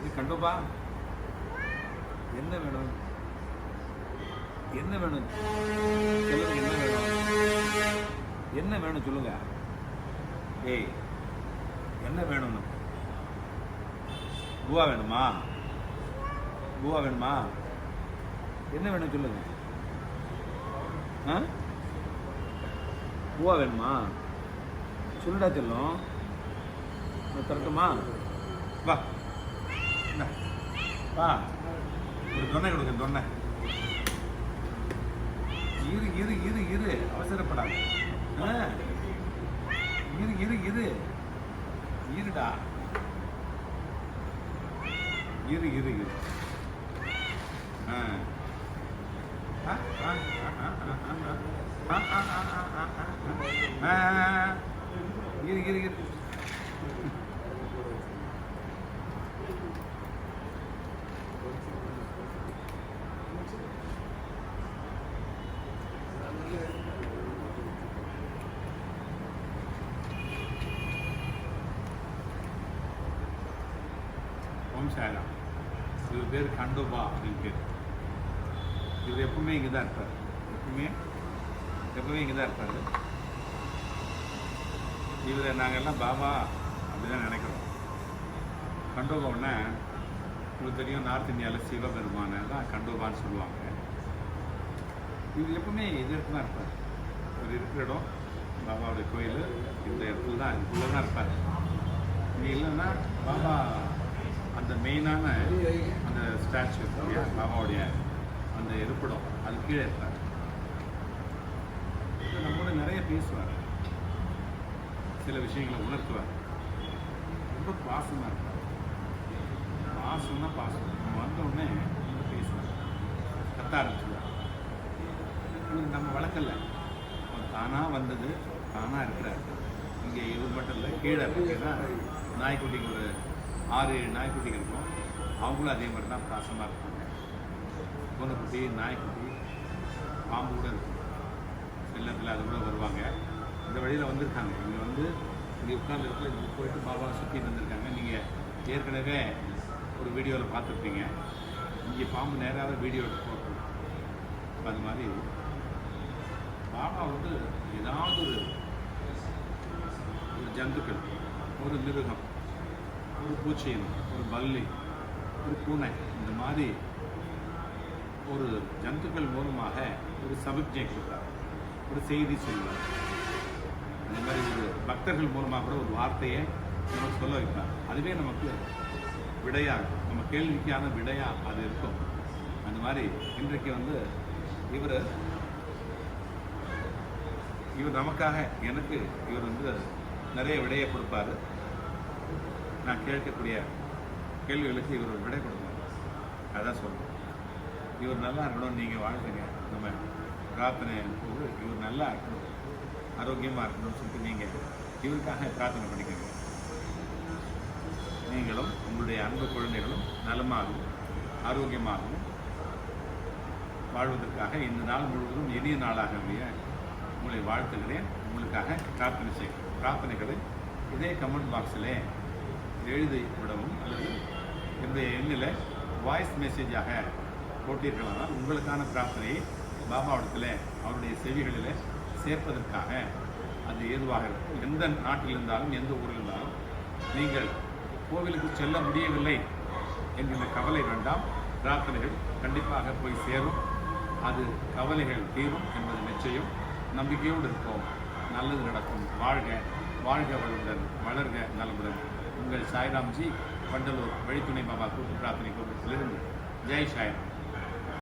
இது கண்டோப்பா என்ன வேணும்? என்ன வேணும்? சொல்லுங்க என்ன வேணும்? என்ன வேணும் சொல்லுங்க. ஏய் என்ன வேணும் உனக்கு? பூவா வேணுமா? பூவா வேணுமா? என்ன வேணும் சொல்லுங்க. ஆ? பூவா வேணுமா? சொல்லுடா செல்லும். நான் தரட்டுமா? வா. பா. ஒரு தொன்னை கொடுங்க தொன்னை. இரு இரு இரு இரு. அவசரப்படாது. ஆ. இரு இரு இரு. இருடா. இரு இரு இரு ஆ ஆ, ஆ, ஆ, ஆ, ஆ, ஆ, ஆ. ஆ, ஆ, ஆ, ஆ, ஆ, ஆ, ஆ. ஆ. இரு இரு இரு ஓம் சாய்ராம் இவர் பேர் கண்டோபா அப்படின்னு பேர். இவர் எப்பவுமே இங்கே தான் இருப்பார். எப்பவுமே எப்பவுமே இங்கே தான் இருப்பார். இவரை நாங்கள் எல்லாம் பாபா அப்படி தான் நினைக்கிறோம் கண்டோபாவுன்னா உங்களுக்கு தெரியும் நார்த் இந்தியாவில் சிவபெருமான தான் கண்டோபான்னு சொல்லுவாங்க. இவர் எப்பவுமே எதிர்த்து தான் இருப்பார். இவர் இருக்கிற இடம் பாபாவுடைய கோயில் இந்த இடத்துல தான் இதுக்குள்ளே தான் இருப்பார். இங்கே இல்லைன்னா பாபா அந்த மெயினான அந்த ஸ்டாச்சு இல்லையா? பாபாவுடைய அந்த இருப்பிடம் அது கீழே இருப்பார் நம்மளோட நிறைய பேசுவார். சில விஷயங்களை உணர்த்துவார். ரொம்ப பாசமாக இருப்பார். பாசம்னா பாசம். நம்ம வந்த உடனே ரொம்ப பேசுவார். கத்த ஆரம்பிச்சுவார் இவர் நம்ம வளர்க்கல அவர் தானாக வந்தது தானாக இருக்கிறார். இங்கே இவர் மட்டும் இல்லை கீழே பார்த்தீங்கன்னா நாய்க்குட்டிக்கு ஒரு ஆறு ஏழு நாய்க்குட்டிகள் இருக்கும். அவங்களும் அதே மாதிரி தான் பாசமாக இருப்பாங்க. பூனைக்குட்டி நாய்க்குட்டி பாம்பு கூட இருக்கும். செல்லத்தில் அது கூட வருவாங்க. இந்த வழியில் வந்திருக்காங்க. இங்கே வந்து இங்கே உட்காந்துருக்குள்ள இங்கே போயிட்டு பாபா சுற்றி வந்திருக்காங்க. நீங்கள் ஏற்கனவே ஒரு வீடியோவில் பார்த்துருப்பீங்க. இங்கே பாம்பு நேராக வீடியோ எடுத்து அது மாதிரி பாபா வந்து ஏதாவது ஒரு ஒரு ஜந்துக்கள் ஒரு மிருகம் ஒரு பூச்சியம் ஒரு பல்லி ஒரு பூனை இந்த மாதிரி ஒரு ஜந்துக்கள் மூலமாக ஒரு சமிக்ஞை கொடுத்தார். ஒரு செய்தி சொல்வார் இந்த மாதிரி ஒரு பக்தர்கள் மூலமாக கூட ஒரு வார்த்தையை நமக்கு சொல்ல வைப்பார். அதுவே நமக்கு விடையா நம்ம கேள்விக்கான விடையா அது இருக்கும். அந்த மாதிரி இன்றைக்கு வந்து இவர் இவர் நமக்காக எனக்கு இவர் வந்து நிறைய விடையை கொடுப்பாரு. நான் கேட்கக்கூடிய கேள்விகளுக்கு இவர் ஒரு விடை கொடுப்பார் அதான் சொல்றேன். இவர் நல்லா இருக்கணும் நீங்கள் வாழ்த்துங்க. நம்ம பிரார்த்தனை போது இவர் நல்லா இருக்கணும். ஆரோக்கியமாக இருக்கணும்னு சொல்லிட்டு நீங்கள் இவருக்காக பிரார்த்தனை பண்ணிக்கோங்க. நீங்களும் உங்களுடைய அன்பு குழந்தைகளும் நலமாகவும் ஆரோக்கியமாகவும் வாழ்வதற்காக இந்த நாள் முழுவதும் இனிய நாளாக உங்களை வாழ்த்துகிறேன். உங்களுக்காக பிரார்த்தனை செய்கிறேன் பிரார்த்தனைகளை இதே கமெண்ட் பாக்ஸில் எழுதி விடவும் அல்லது என்னுடைய எண்ணில் வாய்ஸ் மெசேஜாக போட்டீர்களானால் உங்களுக்கான பிரார்த்தனையை பாபாவிடத்தில் அவருடைய செவிகளில் சேர்ப்பதற்காக அது ஏதுவாக இருக்கும். எந்த நாட்டில் இருந்தாலும் எந்த ஊரில் இருந்தாலும் நீங்கள் கோவிலுக்கு செல்ல முடியவில்லை என்கின்ற கவலை வேண்டாம். பிரார்த்தனைகள் கண்டிப்பாக போய் சேரும். அது கவலைகள் தீரும் என்பது நிச்சயம். நம்பிக்கையோடு இருப்போம். நல்லது நடக்கும். வாழ்க வாழ்க வளமுடன் வளர்க நலமுடன். உங்கள் சாய்ராம்ஜி வண்டலூர் வழித்துணை பாபா கூட்டு பிரார்த்தனை கூட்டத்திலிருந்து. ஜெய் சாய்ராம்.